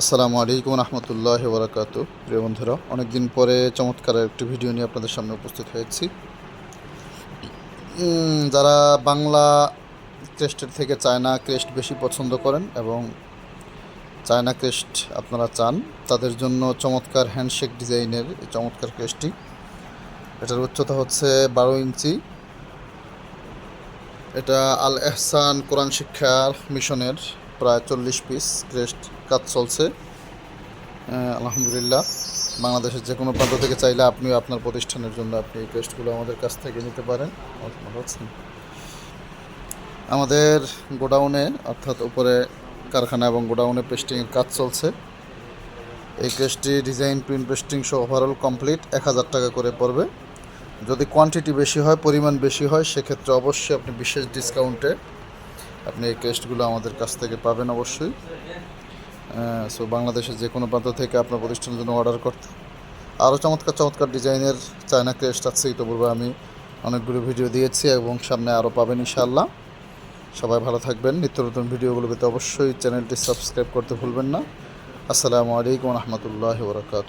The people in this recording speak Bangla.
আসসালামু আলাইকুম রহমতুল্লাহ বরাকাত প্রিয় বন্ধুরা, অনেকদিন পরে চমৎকার একটি ভিডিও নিয়ে আপনাদের সামনে উপস্থিত হয়েছি। যারা বাংলা ক্রেস্টের থেকে চায়না ক্রেস্ট বেশি পছন্দ করেন এবং চায়না ক্রেস্ট আপনারা চান, তাদের জন্য চমৎকার হ্যান্ডশেক ডিজাইনের চমৎকার ক্রেস্টটি। এটার উচ্চতা হচ্ছে বারো ইঞ্চি। এটা আল এহসান কোরআন শিক্ষা মিশনের প্রায় চল্লিশ পিস ক্রেস্ট কাজ চলছে। আলহামদুলিল্লাহ। বাংলাদেশের যে কোনো প্রান্ত থেকে চাইলে আপনিও আপনার প্রতিষ্ঠানের জন্য আপনি এই ক্রেস্টগুলো আমাদের কাছ থেকে নিতে পারেন। আমাদের গোডাউনে, অর্থাৎ উপরে কারখানা এবং গোডাউনে পেস্টিংয়ের কাজ চলছে। এই ক্রেস্টটি ডিজাইন প্রিন্ট পেস্টিং সহ ওভারঅল কমপ্লিট এক হাজার টাকা করে পড়বে। যদি কোয়ান্টিটি বেশি হয়, পরিমাণ বেশি হয়, সেক্ষেত্রে অবশ্যই আপনি বিশেষ ডিসকাউন্টে আপনি এই ক্রেস্টগুলো আমাদের কাছ থেকে পাবেন অবশ্যই। সো বাংলাদেশের যে কোনো প্রান্ত থেকে আপনার প্রতিষ্ঠানের জন্য অর্ডার করতে। আরও চমৎকার চমৎকার ডিজাইনের চায়না ক্রেস্ট আছে, ইতিপূর্বে আমি অনেকগুলো ভিডিও দিয়েছি এবং সামনে আরও পাবেন ইনশাআল্লাহ। সবাই ভালো থাকবেন, নিত্য নতুন ভিডিওগুলো পেতে অবশ্যই চ্যানেলটি সাবস্ক্রাইব করতে ভুলবেন না। আসসালামু আলাইকুম রহমতুল্লাহ বরকাত